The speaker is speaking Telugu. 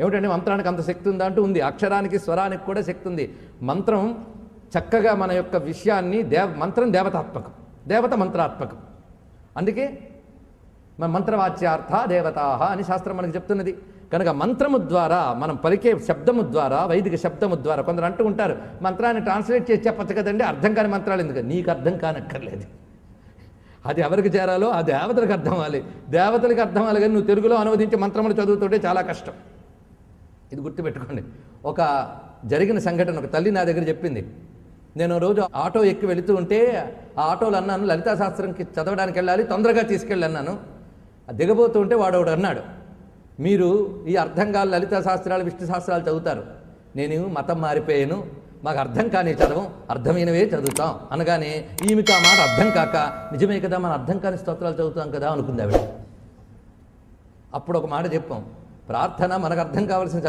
ఏమిటంటే మంత్రానికి అంత శక్తి ఉందా అంటూ ఉంది. అక్షరానికి స్వరానికి కూడా శక్తి ఉంది. మంత్రం చక్కగా మన యొక్క విషయాన్ని దేవ మంత్రం దేవతాత్మకం. దేవత మంత్రాత్మకం. అందుకే మన మంత్రవాచ్యార్థ దేవతాహ అని శాస్త్రం మనకు చెప్తున్నది. కనుక మంత్రము ద్వారా మనం పలికే శబ్దము ద్వారా వైదిక శబ్దము ద్వారా కొందరు అంటూ ఉంటారు మంత్రాన్ని ట్రాన్స్లేట్ చేసి చెప్పచ్చు కదండి అర్థం కాని మంత్రాలు ఎందుకు? నీకు అర్థం కానక్కర్లేదు. అది ఎవరికి చేరాలో ఆ దేవతలకు అర్థం అవ్వాలి. దేవతలకు అర్థం అవ్వాలి కానీ నువ్వు తెలుగులో అనువదించి మంత్రములు చదువుతుంటే చాలా కష్టం. ఇది గుర్తుపెట్టుకోండి. ఒక జరిగిన సంఘటన ఒక తల్లి నా దగ్గర చెప్పింది నేను రోజు ఆటో ఎక్కి వెళుతూ ఉంటే ఆ ఆటోలు అన్నాను లలితా శాస్త్రంకి చదవడానికి వెళ్ళాలి తొందరగా తీసుకెళ్ళి అన్నాను. దిగబోతూ ఉంటే వాడోడు అన్నాడు మీరు ఈ అర్థం కాని లలితా శాస్త్రాలు విష్ణు శాస్త్రాలు చదువుతారు. నేను మతం మారిపోయాను మాకు అర్థం కాని చదవం అర్థమైనవే చదువుతాం. అనగానే ఈమెకి ఆ మాట అర్థం కాక నిజమే కదా మన అర్థం కాని స్తోత్రాలు చదువుతాం కదా అనుకుంది ఆవిడ. అప్పుడు ఒక మాట చెప్పాం ప్రార్థన మనకు అర్థం కావాల్సిన